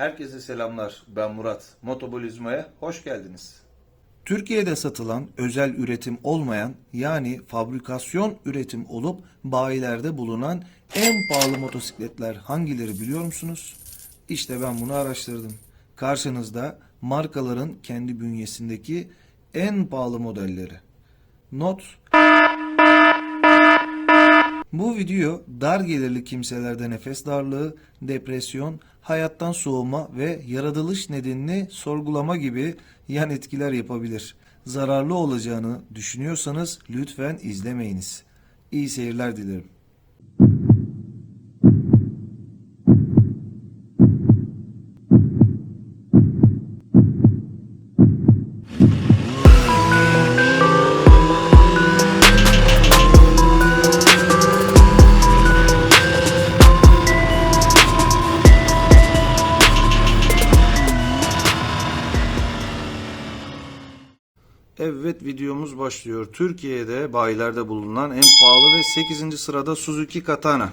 Herkese selamlar. Ben Murat. Motobolizma'ya hoş geldiniz. Türkiye'de satılan özel üretim olmayan yani fabrikasyon üretim olup bayilerde bulunan en pahalı motosikletler hangileri biliyor musunuz? İşte ben bunu araştırdım. Karşınızda markaların kendi bünyesindeki en pahalı modelleri. Not bu video dar gelirli kimselerde nefes darlığı, depresyon, hayattan soğuma ve yaratılış nedenini sorgulama gibi yan etkiler yapabilir. Zararlı olacağını düşünüyorsanız lütfen izlemeyiniz. İyi seyirler dilerim. Başlıyor. Türkiye'de bayilerde bulunan en pahalı ve 8. sırada Suzuki Katana.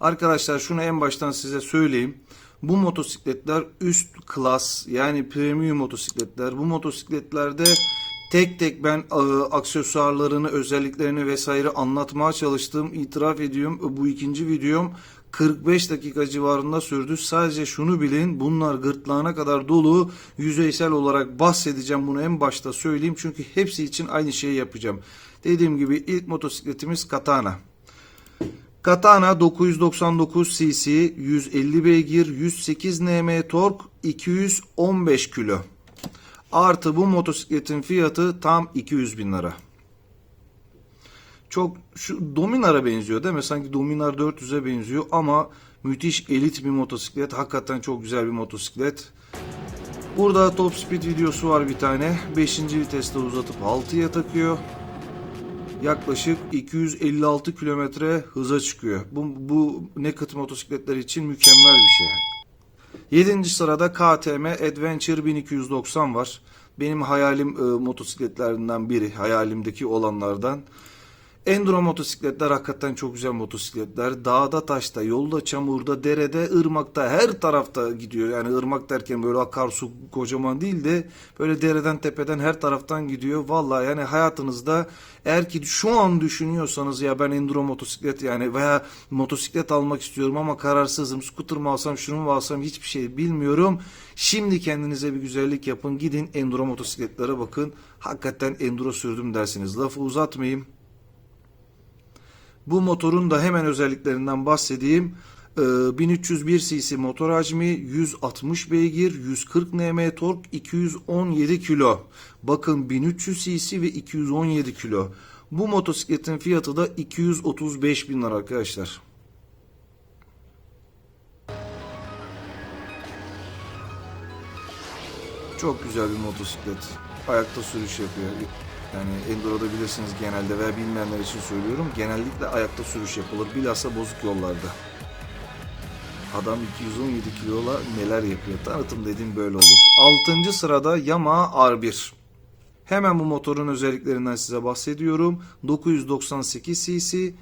Arkadaşlar şunu en baştan size söyleyeyim. Bu motosikletler üst klas yani premium motosikletler. Bu motosikletlerde tek tek ben e, aksesuarlarını, özelliklerini vesaire anlatmaya çalıştım. İtiraf ediyorum bu ikinci videom 45 dakika civarında sürdü. Sadece şunu bilin bunlar gırtlağına kadar dolu. Yüzeysel olarak bahsedeceğim bunu en başta söyleyeyim. Çünkü hepsi için aynı şeyi yapacağım. Dediğim gibi ilk motosikletimiz Katana. Katana 999 cc, 150 beygir, 108 Nm tork, 215 kilo. Artı bu motosikletin fiyatı tam 200 bin lira. Çok şu Dominar'a benziyor değil mi? Sanki Dominar 400'e benziyor ama müthiş elit bir motosiklet. Hakikaten çok güzel bir motosiklet. Burada top speed videosu var bir tane. 5. viteste uzatıp 6'ya takıyor. Yaklaşık 256 kilometre hıza çıkıyor. Bu, bu naked motosikletler için mükemmel bir şey. 7. sırada KTM Adventure 1290 var. Benim hayalim e, motosikletlerinden biri. Hayalimdeki olanlardan. Enduro motosikletler hakikaten çok güzel motosikletler. Dağda, taşta, yolda, çamurda, derede, ırmakta her tarafta gidiyor. Yani ırmak derken böyle akarsu kocaman değil de böyle dereden tepeden her taraftan gidiyor. Vallahi yani hayatınızda eğer ki şu an düşünüyorsanız ya ben enduro motosiklet yani veya motosiklet almak istiyorum ama kararsızım. Scooter mı alsam şunu mu alsam hiçbir şey bilmiyorum. Şimdi kendinize bir güzellik yapın. Gidin enduro motosikletlere bakın. Hakikaten enduro sürdüm dersiniz. Lafı uzatmayayım. Bu motorun da hemen özelliklerinden bahsedeyim. Ee, 1301 cc motor hacmi, 160 beygir, 140 Nm tork, 217 kilo. Bakın 1300 cc ve 217 kilo. Bu motosikletin fiyatı da 235 bin lira arkadaşlar. Çok güzel bir motosiklet. Ayakta sürüş yapıyor. Yani Enduro'da bilirsiniz genelde veya bilmeyenler için söylüyorum. Genellikle ayakta sürüş yapılır. Bilhassa bozuk yollarda. Adam 217 kilola neler yapıyor. Tanıtım dediğim böyle olur. 6. sırada Yamaha R1. Hemen bu motorun özelliklerinden size bahsediyorum. 998 cc,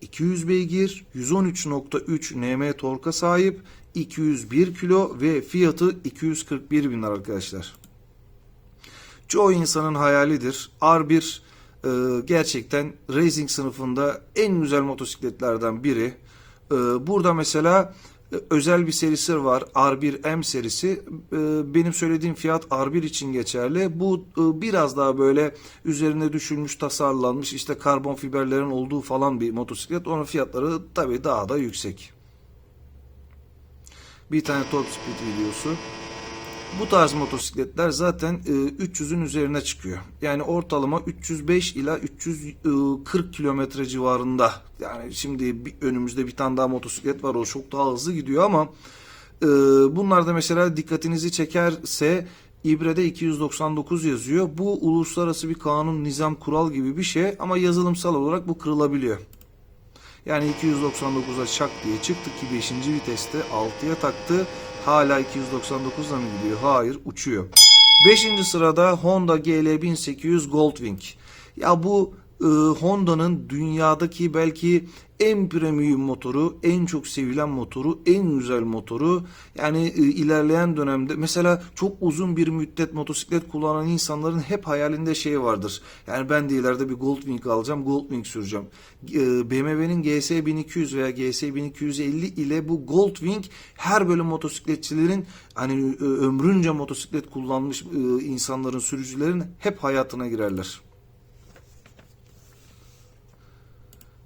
200 beygir, 113.3 Nm torka sahip, 201 kilo ve fiyatı 241 bin arkadaşlar. Çoğu insanın hayalidir. R1 e, gerçekten racing sınıfında en güzel motosikletlerden biri. E, burada mesela e, özel bir serisi var. R1M serisi. E, benim söylediğim fiyat R1 için geçerli. Bu e, biraz daha böyle üzerine düşünmüş, tasarlanmış işte karbon fiberlerin olduğu falan bir motosiklet. Onun fiyatları tabii daha da yüksek. Bir tane top speed videosu. Bu tarz motosikletler zaten e, 300'ün üzerine çıkıyor. Yani ortalama 305 ila 340 kilometre civarında. Yani şimdi önümüzde bir tane daha motosiklet var. O çok daha hızlı gidiyor ama e, bunlar da mesela dikkatinizi çekerse İbre'de 299 yazıyor. Bu uluslararası bir kanun, nizam, kural gibi bir şey ama yazılımsal olarak bu kırılabiliyor. Yani 299'a çak diye çıktı ki 5. viteste 6'ya taktı. Hala 299'la mı gidiyor? Hayır uçuyor. 5. sırada Honda GL 1800 Goldwing. Ya bu e, Honda'nın dünyadaki belki en premium motoru, en çok sevilen motoru, en güzel motoru. Yani e, ilerleyen dönemde mesela çok uzun bir müddet motosiklet kullanan insanların hep hayalinde şey vardır. Yani ben de ileride bir Goldwing alacağım, Goldwing süreceğim. E, BMW'nin GS 1200 veya GS 1250 ile bu Goldwing her böyle motosikletçilerin hani e, ömrünce motosiklet kullanmış e, insanların, sürücülerin hep hayatına girerler.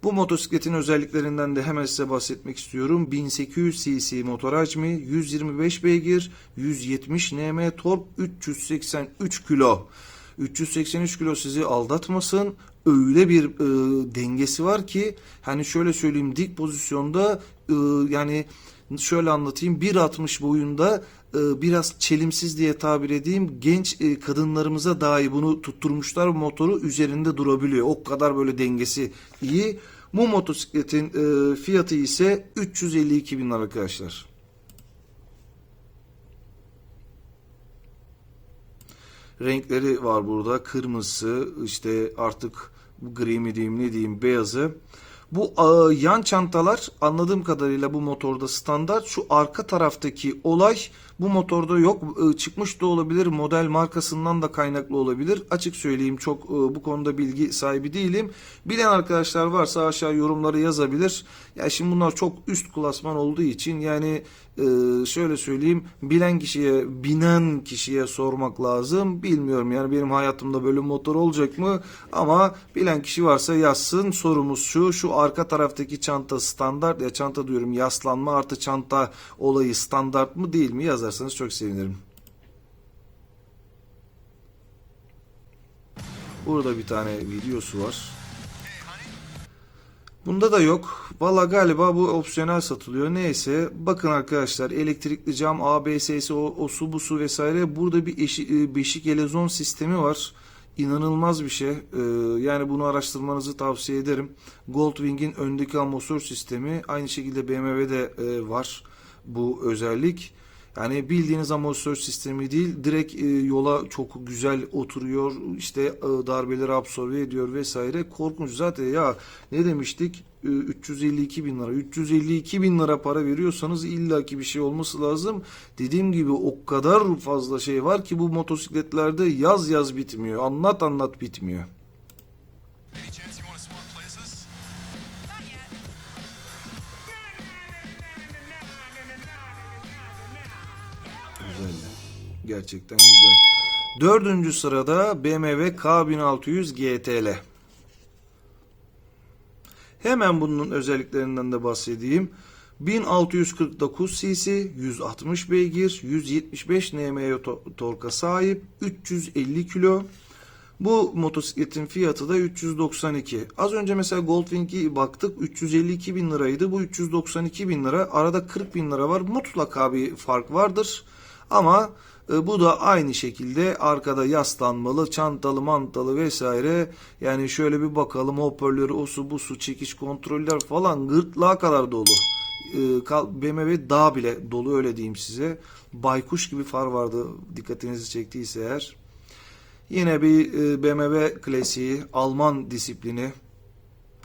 Bu motosikletin özelliklerinden de hemen size bahsetmek istiyorum. 1800 cc motor hacmi, 125 beygir, 170 Nm tork, 383 kilo. 383 kilo sizi aldatmasın. Öyle bir e, dengesi var ki hani şöyle söyleyeyim dik pozisyonda e, yani şöyle anlatayım 1.60 boyunda biraz çelimsiz diye tabir edeyim genç e, kadınlarımıza dahi bunu tutturmuşlar motoru üzerinde durabiliyor. O kadar böyle dengesi iyi. Bu motosikletin e, fiyatı ise 352 bin arkadaşlar. Renkleri var burada. Kırmızısı, işte artık gri mi diyeyim ne diyeyim beyazı. Bu e, yan çantalar anladığım kadarıyla bu motorda standart. Şu arka taraftaki olay bu motorda yok. E, çıkmış da olabilir. Model markasından da kaynaklı olabilir. Açık söyleyeyim çok e, bu konuda bilgi sahibi değilim. Bilen arkadaşlar varsa aşağı yorumları yazabilir. Ya şimdi bunlar çok üst klasman olduğu için yani e, şöyle söyleyeyim bilen kişiye binen kişiye sormak lazım. Bilmiyorum yani benim hayatımda böyle motor olacak mı? Ama bilen kişi varsa yazsın. Sorumuz şu. Şu arka taraftaki çanta standart ya çanta diyorum yaslanma artı çanta olayı standart mı değil mi yazarsanız çok sevinirim. Burada bir tane videosu var. Bunda da yok. Valla galiba bu opsiyonel satılıyor. Neyse bakın arkadaşlar elektrikli cam ABS'si o, o su bu su vesaire. Burada bir eşi, beşik elezon sistemi var. İnanılmaz bir şey. Ee, yani bunu araştırmanızı tavsiye ederim. Goldwing'in öndeki amortisör sistemi aynı şekilde BMW'de e, var bu özellik. Yani bildiğiniz amortisör sistemi değil direkt e, yola çok güzel oturuyor işte e, darbeleri absorbe ediyor vesaire korkunç zaten ya ne demiştik e, 352 bin lira 352 bin lira para veriyorsanız illaki bir şey olması lazım dediğim gibi o kadar fazla şey var ki bu motosikletlerde yaz yaz bitmiyor anlat anlat bitmiyor. Güzel. Gerçekten güzel. Dördüncü sırada BMW K1600 GTL. Hemen bunun özelliklerinden de bahsedeyim. 1649 cc, 160 beygir, 175 Nm to- torka sahip, 350 kilo. Bu motosikletin fiyatı da 392. Az önce mesela Goldwing'i baktık 352 bin liraydı. Bu 392 bin lira. Arada 40 bin lira var. Mutlaka bir fark vardır. Ama bu da aynı şekilde arkada yaslanmalı, çantalı, mantalı vesaire. Yani şöyle bir bakalım hoparlörü, o su, bu su, çekiş kontroller falan gırtlağa kadar dolu. E, BMW daha bile dolu öyle diyeyim size. Baykuş gibi far vardı dikkatinizi çektiyse eğer. Yine bir e, BMW klasiği, Alman disiplini.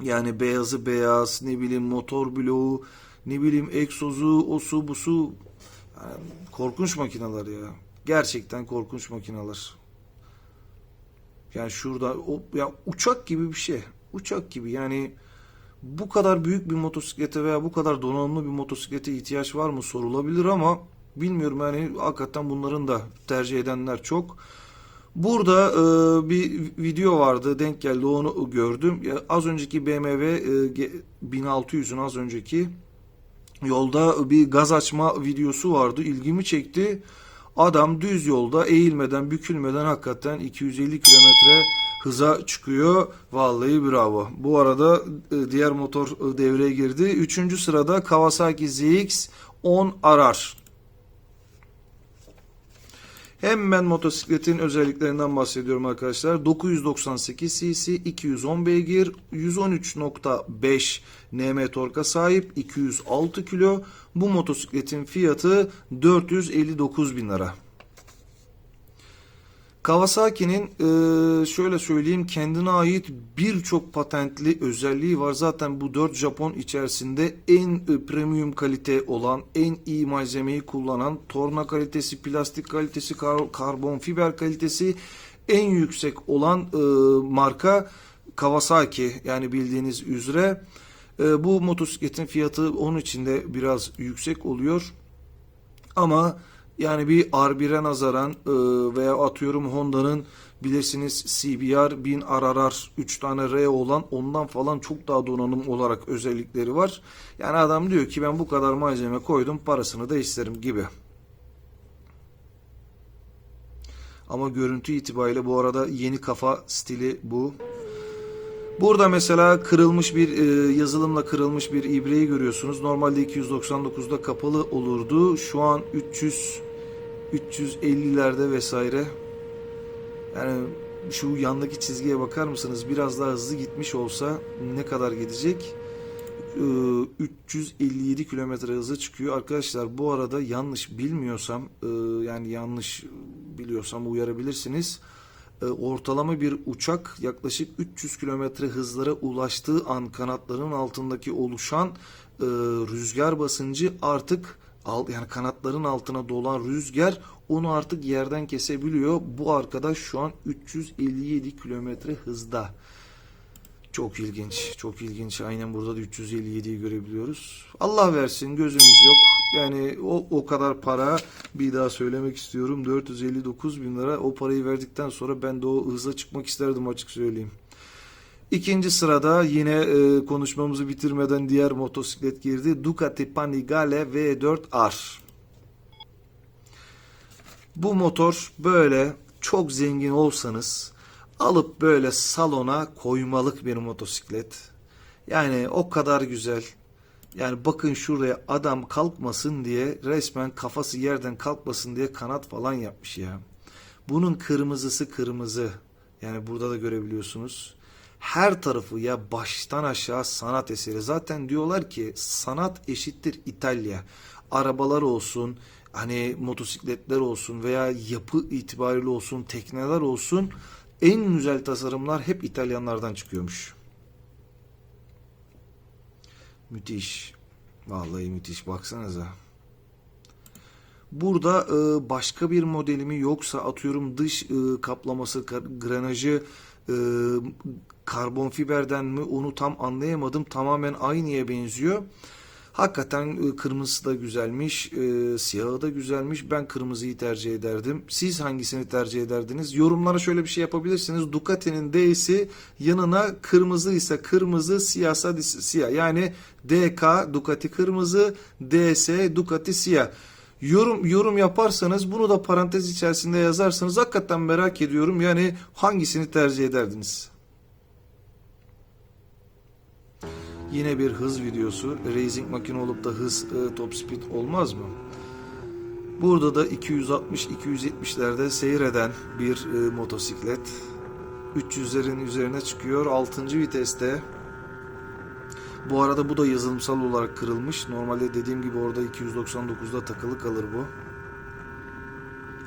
Yani beyazı beyaz, ne bileyim motor bloğu, ne bileyim egzozu, osu busu. Yani korkunç makineler ya. Gerçekten korkunç makineler. Yani şurada o ya uçak gibi bir şey. Uçak gibi yani bu kadar büyük bir motosiklete veya bu kadar donanımlı bir motosiklete ihtiyaç var mı sorulabilir ama bilmiyorum yani hakikaten bunların da tercih edenler çok. Burada e, bir video vardı denk geldi onu gördüm. Ya, az önceki BMW e, G- 1600'ün az önceki yolda bir gaz açma videosu vardı. ilgimi çekti. Adam düz yolda eğilmeden bükülmeden hakikaten 250 kilometre hıza çıkıyor. Vallahi bravo. Bu arada e, diğer motor e, devreye girdi. Üçüncü sırada Kawasaki ZX 10 Arar. Hemen motosikletin özelliklerinden bahsediyorum arkadaşlar. 998 cc, 210 beygir, 113.5 Nm torka sahip, 206 kilo. Bu motosikletin fiyatı 459 bin lira. Kawasaki'nin e, şöyle söyleyeyim kendine ait birçok patentli özelliği var. Zaten bu 4 Japon içerisinde en e, premium kalite olan, en iyi malzemeyi kullanan, torna kalitesi, plastik kalitesi, kar- karbon fiber kalitesi en yüksek olan e, marka Kawasaki. Yani bildiğiniz üzere e, bu motosikletin fiyatı onun için de biraz yüksek oluyor. Ama yani bir R1'e nazaran e, veya atıyorum Honda'nın bilirsiniz CBR 1000 RRR 3 tane R olan ondan falan çok daha donanım olarak özellikleri var. Yani adam diyor ki ben bu kadar malzeme koydum parasını da isterim gibi. Ama görüntü itibariyle bu arada yeni kafa stili bu. Burada mesela kırılmış bir e, yazılımla kırılmış bir ibreyi görüyorsunuz. Normalde 299'da kapalı olurdu. Şu an 300 350'lerde vesaire. Yani şu yandaki çizgiye bakar mısınız? Biraz daha hızlı gitmiş olsa ne kadar gidecek? Ee, 357 kilometre hıza çıkıyor. Arkadaşlar bu arada yanlış bilmiyorsam e, yani yanlış biliyorsam uyarabilirsiniz. E, ortalama bir uçak yaklaşık 300 kilometre hızlara ulaştığı an kanatların altındaki oluşan e, rüzgar basıncı artık yani kanatların altına dolan rüzgar onu artık yerden kesebiliyor. Bu arkadaş şu an 357 kilometre hızda. Çok ilginç, çok ilginç. Aynen burada da 357'yi görebiliyoruz. Allah versin, gözümüz yok. Yani o, o kadar para bir daha söylemek istiyorum. 459 bin lira. O parayı verdikten sonra ben de o hıza çıkmak isterdim açık söyleyeyim. İkinci sırada yine e, konuşmamızı bitirmeden diğer motosiklet girdi. Ducati Panigale V4R. Bu motor böyle çok zengin olsanız alıp böyle salona koymalık bir motosiklet. Yani o kadar güzel. Yani bakın şuraya adam kalkmasın diye resmen kafası yerden kalkmasın diye kanat falan yapmış ya. Bunun kırmızısı kırmızı. Yani burada da görebiliyorsunuz. Her tarafı ya baştan aşağı sanat eseri. Zaten diyorlar ki sanat eşittir İtalya. Arabalar olsun, hani motosikletler olsun veya yapı itibariyle olsun, tekneler olsun en güzel tasarımlar hep İtalyanlardan çıkıyormuş. Müthiş. Vallahi müthiş. Baksanıza. Burada e, başka bir modeli mi yoksa atıyorum dış e, kaplaması, kar- granajı e, karbon fiberden mi onu tam anlayamadım. Tamamen aynıya benziyor. Hakikaten e, kırmızısı da güzelmiş, e, siyahı da güzelmiş. Ben kırmızıyı tercih ederdim. Siz hangisini tercih ederdiniz? Yorumlara şöyle bir şey yapabilirsiniz. Ducati'nin D'si yanına kırmızı ise kırmızı, siyahsa siyah. Yani DK Ducati kırmızı, DS Ducati siyah. Yorum yorum yaparsanız bunu da parantez içerisinde yazarsanız hakikaten merak ediyorum. Yani hangisini tercih ederdiniz? Yine bir hız videosu. Racing makine olup da hız e, top speed olmaz mı? Burada da 260-270'lerde seyreden bir e, motosiklet. 300'lerin üzerine çıkıyor. 6. viteste. Bu arada bu da yazılımsal olarak kırılmış. Normalde dediğim gibi orada 299'da takılı kalır bu.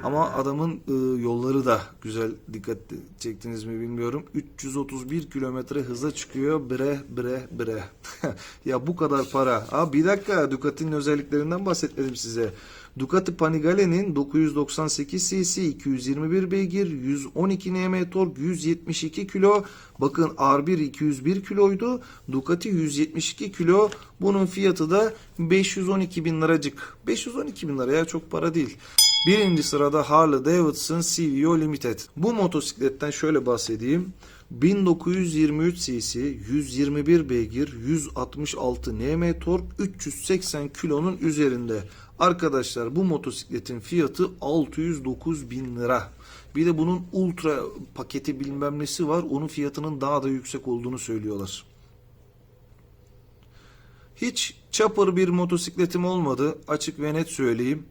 Ama adamın e, yolları da güzel dikkat çektiniz mi bilmiyorum. 331 kilometre hıza çıkıyor bre bre bre. ya bu kadar para. Aa, bir dakika Ducati'nin özelliklerinden bahsetmedim size. Ducati Panigale'nin 998 cc, 221 beygir, 112 Nm tork, 172 kilo. Bakın R1 201 kiloydu. Ducati 172 kilo. Bunun fiyatı da 512 bin liracık. 512 bin liraya çok para değil. Birinci sırada Harley Davidson CVO Limited. Bu motosikletten şöyle bahsedeyim. 1923 cc, 121 beygir, 166 Nm tork, 380 kilonun üzerinde. Arkadaşlar bu motosikletin fiyatı 609 bin lira. Bir de bunun ultra paketi bilmem nesi var. Onun fiyatının daha da yüksek olduğunu söylüyorlar. Hiç chopper bir motosikletim olmadı. Açık ve net söyleyeyim.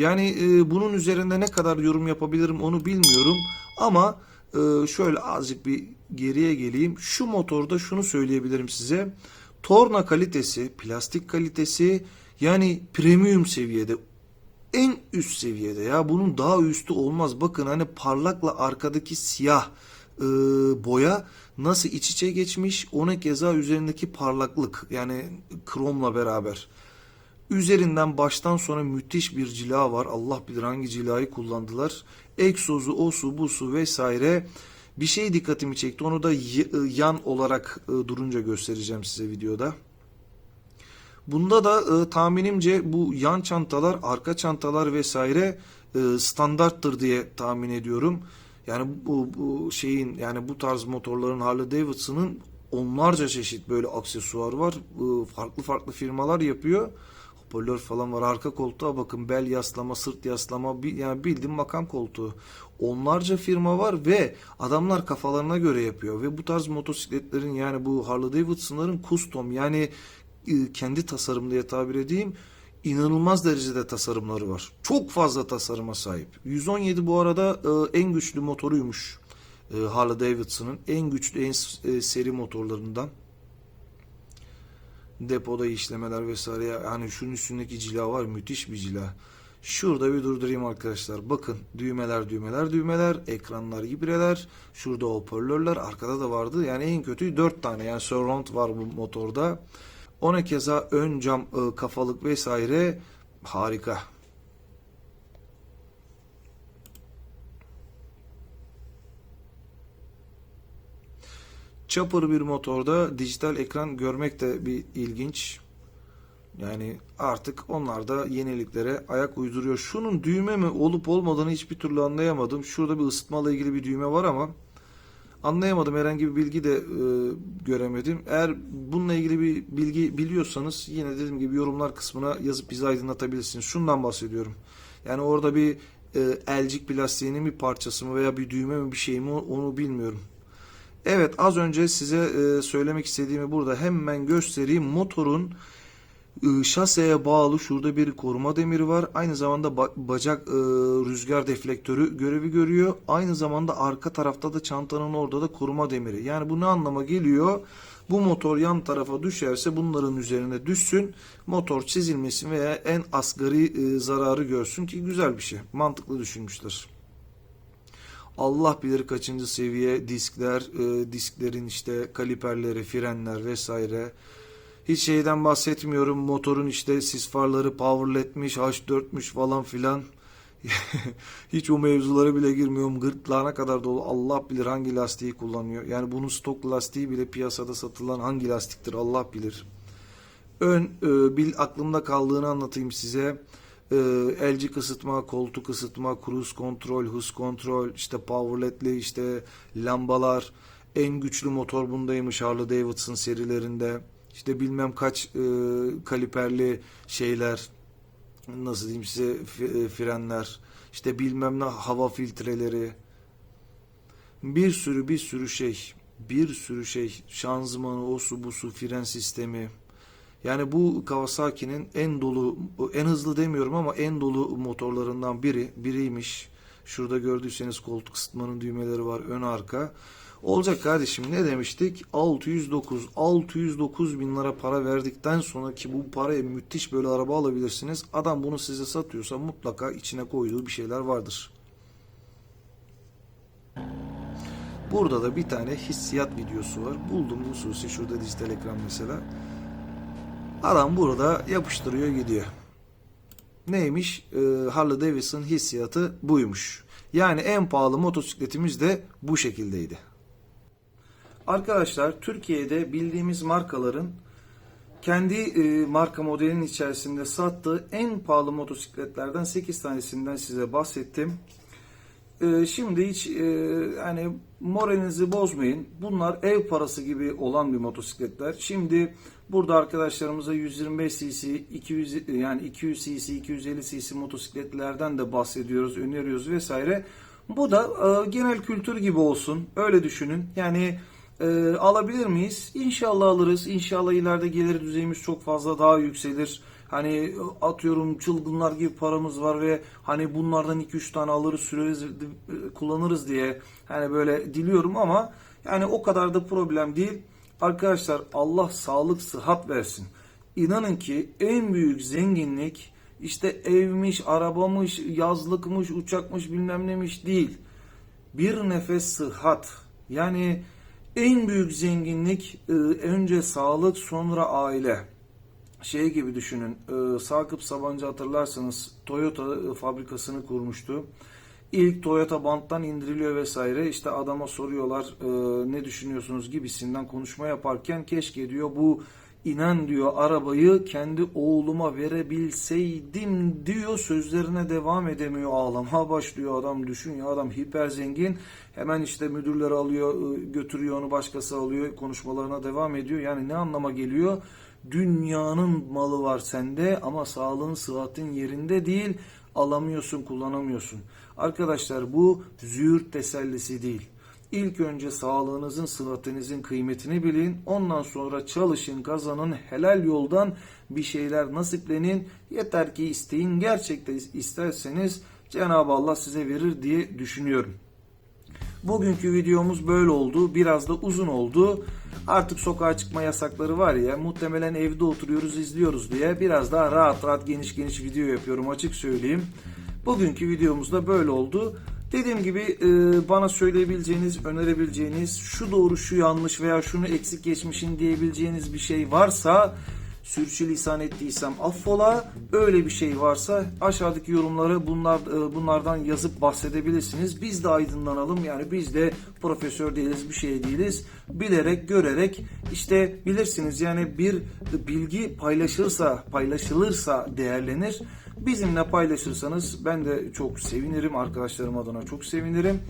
Yani e, bunun üzerinde ne kadar yorum yapabilirim onu bilmiyorum. Ama e, şöyle azıcık bir geriye geleyim. Şu motorda şunu söyleyebilirim size. Torna kalitesi, plastik kalitesi yani premium seviyede en üst seviyede ya. Bunun daha üstü olmaz. Bakın hani parlakla arkadaki siyah e, boya nasıl iç içe geçmiş. Ona keza üzerindeki parlaklık yani kromla beraber. Üzerinden baştan sona müthiş bir cila var. Allah bilir hangi cilayı kullandılar. Egzozu, o su, bu su vesaire. Bir şey dikkatimi çekti. Onu da y- yan olarak e, durunca göstereceğim size videoda. Bunda da e, tahminimce bu yan çantalar, arka çantalar vesaire e, standarttır diye tahmin ediyorum. Yani bu, bu şeyin yani bu tarz motorların Harley Davidson'ın onlarca çeşit böyle aksesuar var. E, farklı farklı firmalar yapıyor. Hoparlör falan var. Arka koltuğa bakın bel yaslama, sırt yaslama, yani bildiğin makam koltuğu. Onlarca firma var ve adamlar kafalarına göre yapıyor. Ve bu tarz motosikletlerin yani bu Harley Davidson'ların custom yani e, kendi tasarım diye tabir edeyim inanılmaz derecede tasarımları var. Çok fazla tasarıma sahip. 117 bu arada e, en güçlü motoruymuş. E, Harley Davidson'ın en güçlü en seri motorlarından. Depoda işlemeler vesaire yani şunun üstündeki cila var müthiş bir cila. Şurada bir durdurayım arkadaşlar. Bakın düğmeler düğmeler düğmeler, ekranlar ibreler, şurada hoparlörler, arkada da vardı. Yani en kötü 4 tane yani surround var bu motorda. Ona keza ön cam e, kafalık vesaire harika. Chopper bir motorda dijital ekran görmek de bir ilginç. Yani artık onlar da yeniliklere ayak uyduruyor. Şunun düğme mi olup olmadığını hiçbir türlü anlayamadım. Şurada bir ısıtmayla ilgili bir düğme var ama anlayamadım. Herhangi bir bilgi de e, göremedim. Eğer bununla ilgili bir bilgi biliyorsanız yine dediğim gibi yorumlar kısmına yazıp bizi aydınlatabilirsiniz. Şundan bahsediyorum. Yani orada bir e, elcik plastiğinin bir parçası mı veya bir düğme mi bir şey mi onu bilmiyorum. Evet az önce size e, söylemek istediğimi burada hemen göstereyim. Motorun e, şaseye bağlı şurada bir koruma demiri var. Aynı zamanda ba- bacak e, rüzgar deflektörü görevi görüyor. Aynı zamanda arka tarafta da çantanın orada da koruma demiri. Yani bu ne anlama geliyor? Bu motor yan tarafa düşerse bunların üzerine düşsün. Motor çizilmesin veya en asgari e, zararı görsün ki güzel bir şey. Mantıklı düşünmüşler. Allah bilir kaçıncı seviye diskler, e, disklerin işte kaliperleri, frenler vesaire. Hiç şeyden bahsetmiyorum. Motorun işte sis farları powerletmiş, H4'müş falan filan. Hiç o mevzulara bile girmiyorum. Gırtlağına kadar dolu. Allah bilir hangi lastiği kullanıyor. Yani bunun stok lastiği bile piyasada satılan hangi lastiktir Allah bilir. Ön e, bil aklımda kaldığını anlatayım size. E, elcik ısıtma, koltuk ısıtma, cruise kontrol, hız kontrol, işte power led'li işte lambalar. En güçlü motor bundaymış Harley Davidson serilerinde. İşte bilmem kaç e, kaliperli şeyler, nasıl diyeyim size e, frenler, işte bilmem ne hava filtreleri. Bir sürü bir sürü şey, bir sürü şey, şanzımanı, o su bu su, fren sistemi. Yani bu Kawasaki'nin en dolu, en hızlı demiyorum ama en dolu motorlarından biri, biriymiş. Şurada gördüyseniz koltuk ısıtmanın düğmeleri var ön arka. Olacak kardeşim ne demiştik? 609, 609 bin lira para verdikten sonra ki bu paraya müthiş böyle araba alabilirsiniz. Adam bunu size satıyorsa mutlaka içine koyduğu bir şeyler vardır. Burada da bir tane hissiyat videosu var. Buldum hususi şurada dijital ekran mesela. Adam burada yapıştırıyor gidiyor. Neymiş? Ee, Harley Davidson hissiyatı buymuş. Yani en pahalı motosikletimiz de bu şekildeydi. Arkadaşlar Türkiye'de bildiğimiz markaların kendi e, marka modelinin içerisinde sattığı en pahalı motosikletlerden 8 tanesinden size bahsettim. Ee, şimdi hiç e, yani moralinizi bozmayın. Bunlar ev parası gibi olan bir motosikletler. Şimdi burada arkadaşlarımıza 125 cc, 200 yani 200 cc, 250 cc motosikletlerden de bahsediyoruz, öneriyoruz vesaire. Bu da e, genel kültür gibi olsun. Öyle düşünün. Yani e, alabilir miyiz? İnşallah alırız. İnşallah ileride gelir düzeyimiz çok fazla daha yükselir. Hani atıyorum çılgınlar gibi paramız var ve hani bunlardan 2-3 tane alırız süreriz kullanırız diye hani böyle diliyorum ama yani o kadar da problem değil. Arkadaşlar Allah sağlık sıhhat versin. İnanın ki en büyük zenginlik işte evmiş, arabamış, yazlıkmış, uçakmış bilmem nemiş değil. Bir nefes sıhhat. Yani en büyük zenginlik e, önce sağlık sonra aile şey gibi düşünün. E, Sakıp Sabancı hatırlarsanız Toyota e, fabrikasını kurmuştu. İlk Toyota banttan indiriliyor vesaire. İşte adama soruyorlar e, ne düşünüyorsunuz? gibisinden konuşma yaparken keşke diyor bu inan diyor arabayı kendi oğluma verebilseydim diyor. Sözlerine devam edemiyor. Ağlamaya başlıyor adam. Düşün ya adam hiper zengin. Hemen işte müdürleri alıyor e, götürüyor onu başkası alıyor. Konuşmalarına devam ediyor. Yani ne anlama geliyor dünyanın malı var sende ama sağlığın sıhhatin yerinde değil alamıyorsun kullanamıyorsun arkadaşlar bu züğürt tesellisi değil İlk önce sağlığınızın, sıhhatinizin kıymetini bilin. Ondan sonra çalışın, kazanın, helal yoldan bir şeyler nasiplenin. Yeter ki isteyin. Gerçekten isterseniz Cenab-ı Allah size verir diye düşünüyorum. Bugünkü videomuz böyle oldu. Biraz da uzun oldu. Artık sokağa çıkma yasakları var ya muhtemelen evde oturuyoruz izliyoruz diye biraz daha rahat rahat geniş geniş video yapıyorum açık söyleyeyim. Bugünkü videomuz da böyle oldu. Dediğim gibi e, bana söyleyebileceğiniz, önerebileceğiniz şu doğru şu yanlış veya şunu eksik geçmişin diyebileceğiniz bir şey varsa sürçülisan ettiysem affola. Öyle bir şey varsa aşağıdaki yorumlara bunlar e, bunlardan yazıp bahsedebilirsiniz. Biz de aydınlanalım. Yani biz de profesör değiliz, bir şey değiliz. Bilerek, görerek işte bilirsiniz yani bir bilgi paylaşırsa, paylaşılırsa değerlenir. Bizimle paylaşırsanız ben de çok sevinirim. Arkadaşlarım adına çok sevinirim.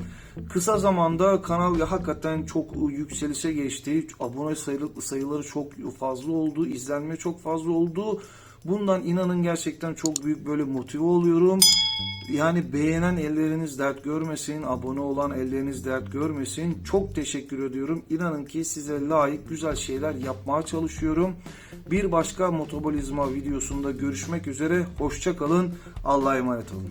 Kısa zamanda kanal hakikaten çok yükselişe geçti. Abone sayıları çok fazla oldu. izlenme çok fazla oldu. Bundan inanın gerçekten çok büyük böyle motive oluyorum. Yani beğenen elleriniz dert görmesin, abone olan elleriniz dert görmesin. Çok teşekkür ediyorum. İnanın ki size layık güzel şeyler yapmaya çalışıyorum. Bir başka motobolizma videosunda görüşmek üzere. Hoşça kalın. Allah'a emanet olun.